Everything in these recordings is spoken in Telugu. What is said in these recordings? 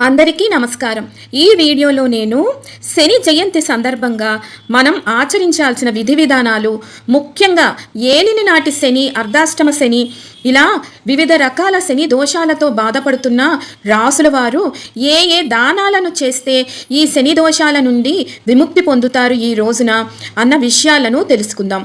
అందరికీ నమస్కారం. ఈ వీడియోలో నేను శని జయంతి సందర్భంగా మనం ఆచరించాల్సిన విధి విధానాలు ముఖ్యంగా ఏలిని నాటి శని అర్ధాష్టమ శని ఇలా వివిధ రకాల శని దోషాలతో బాధపడుతున్న రాసుల వారు ఏ ఏ దానాలను చేస్తే ఈ శని దోషాల నుండి విముక్తి పొందుతారు ఈ రోజున అన్న విషయాలను తెలుసుకుందాం.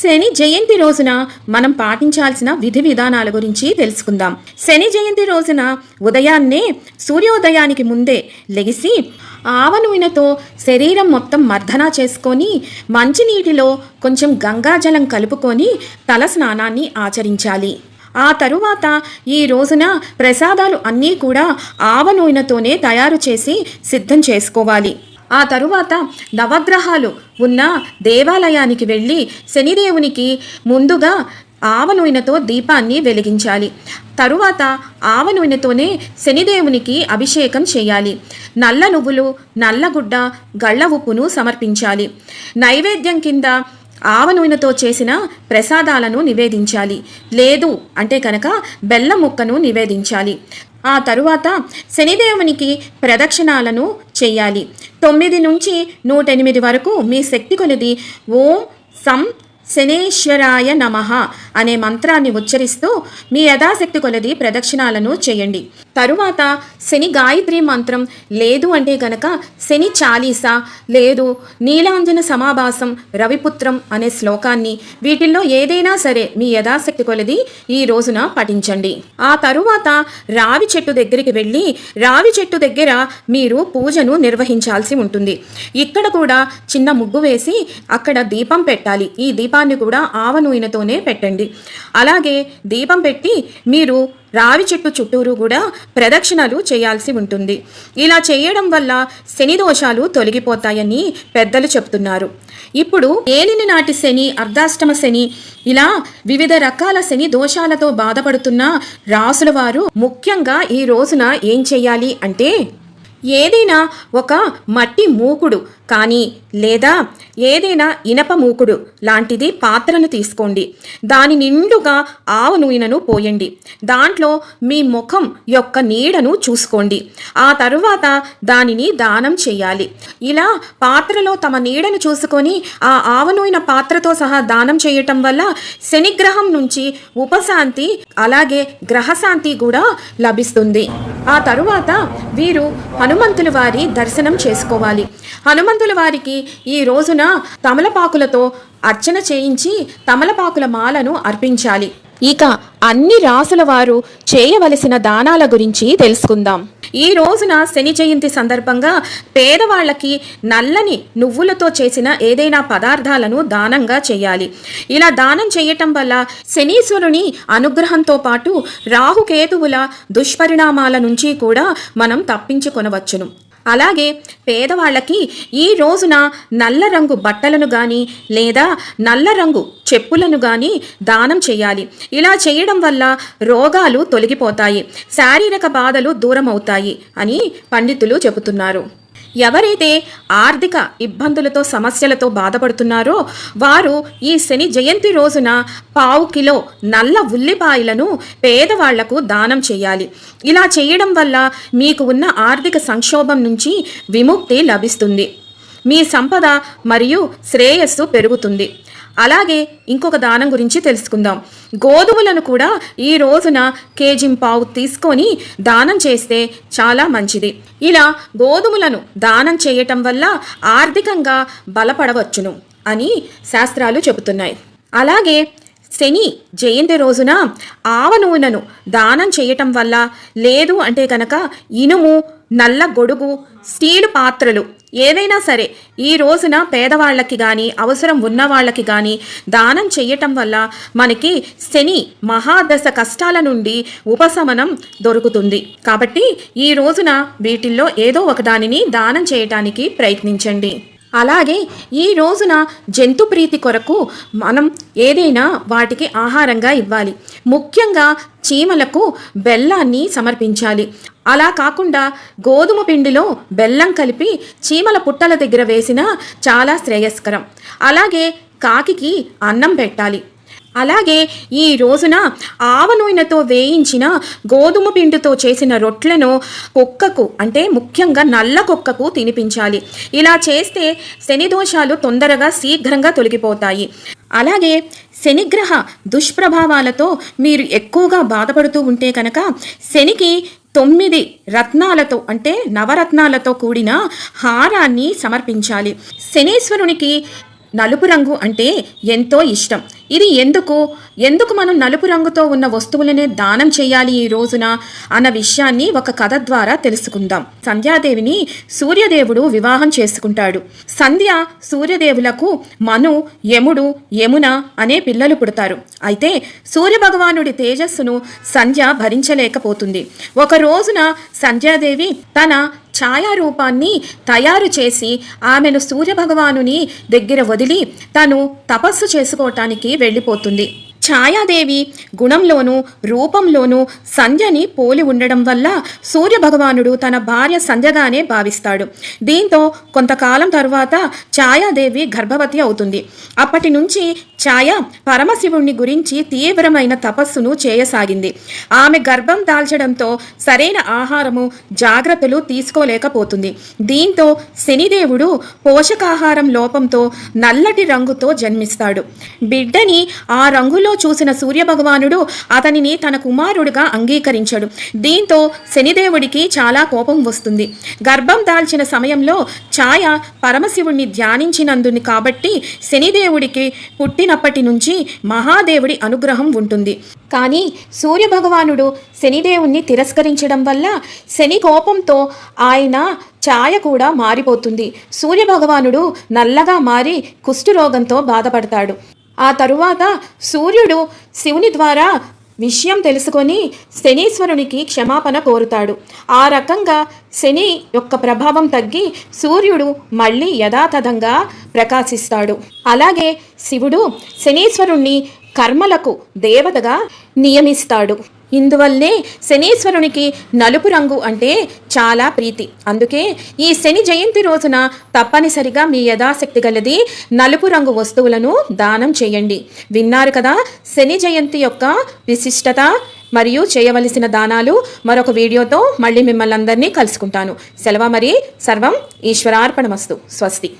శని జయంతి రోజున మనం పాటించాల్సిన విధి విధానాల గురించి తెలుసుకుందాం. శని జయంతి రోజున ఉదయాన్నే సూర్యోదయానికి ముందే లెగిసి ఆవ నూనెతో శరీరం మొత్తం మర్దన చేసుకొని మంచినీటిలో కొంచెం గంగాజలం కలుపుకొని తల స్నానాన్ని ఆచరించాలి. ఆ తరువాత ఈ రోజున ప్రసాదాలు అన్నీ కూడా ఆవ నూనెతోనే తయారు చేసి సిద్ధం చేసుకోవాలి. ఆ తరువాత నవగ్రహాలు ఉన్న దేవాలయానికి వెళ్ళి శనిదేవునికి ముందుగా ఆవ నూనెతో దీపాన్ని వెలిగించాలి. తరువాత ఆవ నూనెతోనే శనిదేవునికి అభిషేకం చేయాలి. నల్ల నువ్వులు నల్లగుడ్డ గళ్ళ ఉప్పును సమర్పించాలి. నైవేద్యం కింద ఆవ నూనెతో చేసిన ప్రసాదాలను నివేదించాలి. లేదు అంటే కనుక బెల్లం ముక్కను నివేదించాలి. ఆ తరువాత శనిదేవునికి ప్రదక్షిణాలను చేయాలి. తొమ్మిది నుంచి నూట ఎనిమిది వరకు మీ శక్తి కొలది. ఓం సం శనేశ్వరాయ నమః. అనే మంత్రాన్ని ఉచ్చరిస్తూ మీ యథాశక్తి కొలది ప్రదక్షిణాలను చేయండి. తరువాత శని గాయత్రి మంత్రం లేదు అంటే గనక శని చాలీసా లేదు నీలాంజన సమాభాసం రవిపుత్రం అనే శ్లోకాన్ని వీటిల్లో ఏదైనా సరే మీ యథాశక్తి కొలది ఈ రోజున పఠించండి. ఆ తరువాత రావి చెట్టు దగ్గరికి వెళ్ళి రావి చెట్టు దగ్గర మీరు పూజను నిర్వహించాల్సి ఉంటుంది. ఇక్కడ కూడా చిన్న ముగ్గు వేసి అక్కడ దీపం పెట్టాలి. ఈ దీపాన్ని కూడా ఆవ నూనెతోనే పెట్టండి. అలాగే దీపం పెట్టి మీరు రావి చెట్టు చుట్టూరు కూడా ప్రదక్షిణలు చేయాల్సి ఉంటుంది. ఇలా చేయడం వల్ల శని దోషాలు తొలగిపోతాయని పెద్దలు చెప్తున్నారు. ఇప్పుడు ఏలిని నాటి శని అర్ధాష్టమ శని ఇలా వివిధ రకాల శని దోషాలతో బాధపడుతున్న రాసుల వారు ముఖ్యంగా ఈ రోజున ఏం చేయాలి అంటే ఏదైనా ఒక మట్టి మూకుడు కానీ లేదా ఏదైనా ఇనప మూకుడు లాంటిది పాత్రను తీసుకోండి. దాని నిండుగా ఆవు నూనెను పోయండి. దాంట్లో మీ ముఖం యొక్క నీడను చూసుకోండి. ఆ తరువాత దానిని దానం చేయాలి. ఇలా పాత్రలో తమ నీడను చూసుకొని ఆ ఆవ నూనె పాత్రతో సహా దానం చేయటం వల్ల శనిగ్రహం నుంచి ఉపశాంతి అలాగే గ్రహశాంతి కూడా లభిస్తుంది. ఆ తరువాత వీరు హనుమంతుల వారి దర్శనం చేసుకోవాలి. హనుమంతుల వారికి ఈ రోజున తమలపాకులతో అర్చన చేయించి తమలపాకుల మాలను అర్పించాలి. ఇక అన్ని రాసుల వారు చేయవలసిన దానాల గురించి తెలుసుకుందాం. ఈ రోజున శని జయంతి సందర్భంగా పేదవాళ్ళకి నల్లని నువ్వులతో చేసిన ఏదైనా పదార్థాలను దానంగా చేయాలి. ఇలా దానం చేయటం వల్ల శనీశ్వరుని అనుగ్రహంతో పాటు రాహుకేతువుల దుష్పరిణామాల నుంచి కూడా మనం తప్పించుకొనవచ్చును. అలాగే పేదవాళ్ళకి ఈ రోజున నల్ల రంగు బట్టలను కానీ లేదా నల్ల రంగు చెప్పులను కానీ దానం చేయాలి. ఇలా చేయడం వల్ల రోగాలు తొలగిపోతాయి. శారీరక బాధలు దూరం అవుతాయి అని పండితులు చెబుతున్నారు. ఎవరైతే ఆర్థిక ఇబ్బందులతో సమస్యలతో బాధపడుతున్నారో వారు ఈ శని జయంతి రోజున పావు కిలో నల్ల ఉల్లిపాయలను పేదవాళ్ళకు దానం చేయాలి. ఇలా చేయడం వల్ల మీకు ఉన్న ఆర్థిక సంక్షోభం నుంచి విముక్తి లభిస్తుంది. మీ సంపద మరియు శ్రేయస్సు పెరుగుతుంది. అలాగే ఇంకొక దానం గురించి తెలుసుకుందాం. గోధుమలను కూడా ఈ రోజున కేజీ పావు తీసుకొని దానం చేస్తే చాలా మంచిది. ఇలా గోధుమలను దానం చేయటం వల్ల ఆర్థికంగా బలపడవచ్చును అని శాస్త్రాలు చెబుతున్నాయి. అలాగే శని జయంతి రోజున ఆవ నూనెను దానం చేయటం వల్ల లేదు అంటే కనుక ఇనుము నల్ల గొడుగు స్టీలు పాత్రలు ఏదైనా సరే ఈ రోజున పేదవాళ్ళకి కానీ అవసరం ఉన్న వాళ్ళకి కానీ దానం చేయటం వల్ల మనకి శని మహాదశ కష్టాల నుండి ఉపశమనం దొరుకుతుంది. కాబట్టి ఈ రోజున వీటిల్లో ఏదో ఒకదానిని దానం చేయటానికి ప్రయత్నించండి. అలాగే ఈ రోజున జంతు ప్రీతి కొరకు మనం ఏదైనా వాటికి ఆహారంగా ఇవ్వాలి. ముఖ్యంగా చీమలకు బెల్లాన్ని సమర్పించాలి. అలా కాకుండా గోధుమ పిండిలో బెల్లం కలిపి చీమల పుట్టల దగ్గర వేసినా చాలా శ్రేయస్కరం. అలాగే కాకికి అన్నం పెట్టాలి. అలాగే ఈ రోజున ఆవ నూనెతో వేయించిన గోధుమ పిండితో చేసిన రొట్లను కుక్కకు అంటే ముఖ్యంగా నల్ల కుక్కకు తినిపించాలి. ఇలా చేస్తే శని దోషాలు తొందరగా శీఘ్రంగా తొలగిపోతాయి. అలాగే శనిగ్రహ దుష్ప్రభావాలతో మీరు ఎక్కువగా బాధపడుతూ ఉంటే కనుక శనికి తొమ్మిది రత్నాలతో అంటే నవరత్నాలతో కూడిన హారాన్ని సమర్పించాలి. శనీశ్వరునికి నలుపు రంగు అంటే ఎంతో ఇష్టం. ఇది ఎందుకు? ఎందుకు మనం నలుపు రంగుతో ఉన్న వస్తువులనే దానం చేయాలి ఈ రోజున? అన్న విషయాన్ని ఒక కథ ద్వారా తెలుసుకుందాం. సంధ్యాదేవిని సూర్యదేవుడు వివాహం చేసుకుంటాడు. సంధ్య సూర్యదేవులకు మను యముడు యమున అనే పిల్లలు పుడతారు. అయితే సూర్యభగవానుడి తేజస్సును సంధ్య భరించలేకపోతుంది. ఒక రోజున సంధ్యాదేవి తన ఛాయారూపాన్ని తయారు చేసి ఆమెను సూర్యభగవానుని దగ్గర వదిలి తను తపస్సు చేసుకోవటానికి వెళ్ళిపోతుంది. ఛాయాదేవి గుణంలోనూ రూపంలోనూ సంధ్యని పోలి ఉండడం వల్ల సూర్యభగవానుడు తన భార్య సంధ్యగానే భావిస్తాడు. దీంతో కొంతకాలం తరువాత ఛాయాదేవి గర్భవతి అవుతుంది. అప్పటి నుంచి ఛాయ పరమశివుణ్ణి గురించి తీవ్రమైన తపస్సును చేయసాగింది. ఆమె గర్భం దాల్చడంతో సరైన ఆహారము జాగ్రత్తలు తీసుకోలేకపోతుంది. దీంతో శనిదేవుడు పోషకాహారం లోపంతో నల్లటి రంగుతో జన్మిస్తాడు. బిడ్డని ఆ రంగులో చూసిన సూర్యభగవానుడు అతనిని తన కుమారుడిగా అంగీకరించాడు. దీంతో శనిదేవుడికి చాలా కోపం వస్తుంది. గర్భం దాల్చిన సమయంలో ఛాయ పరమశివుణ్ణి ధ్యానించినందుని కాబట్టి శనిదేవుడికి పుట్టినప్పటి నుంచి మహాదేవుడి అనుగ్రహం ఉంటుంది. కానీ సూర్యభగవానుడు శనిదేవుణ్ణి తిరస్కరించడం వల్ల శని కోపంతో ఆయన ఛాయ కూడా మారిపోతుంది. సూర్యభగవానుడు నల్లగా మారి కుష్ఠరోగంతో బాధపడతాడు. ఆ తరువాత సూర్యుడు శివుని ద్వారా విషయం తెలుసుకొని శనీశ్వరునికి క్షమాపణ కోరుతాడు. ఆ రకంగా శని యొక్క ప్రభావం తగ్గి సూర్యుడు మళ్ళీ యథాతథంగా ప్రకాశిస్తాడు. అలాగే శివుడు శనీశ్వరుణ్ణి కర్మలకు దేవతగా నియమిస్తాడు. ఇందువల్లే శనీశ్వరునికి నలుపు రంగు అంటే చాలా ప్రీతి. అందుకే ఈ శని జయంతి రోజున తప్పనిసరిగా మీ యథాశక్తి గలది నలుపు రంగు వస్తువులను దానం చేయండి. విన్నారు కదా శని జయంతి యొక్క విశిష్టత మరియు చేయవలసిన దానాలు మరొక వీడియోతో మళ్ళీ మిమ్మల్ని అందరినీ కలుసుకుంటాను. సెలవు మరి సర్వం ఈశ్వరార్పణమస్తు. స్వస్తి.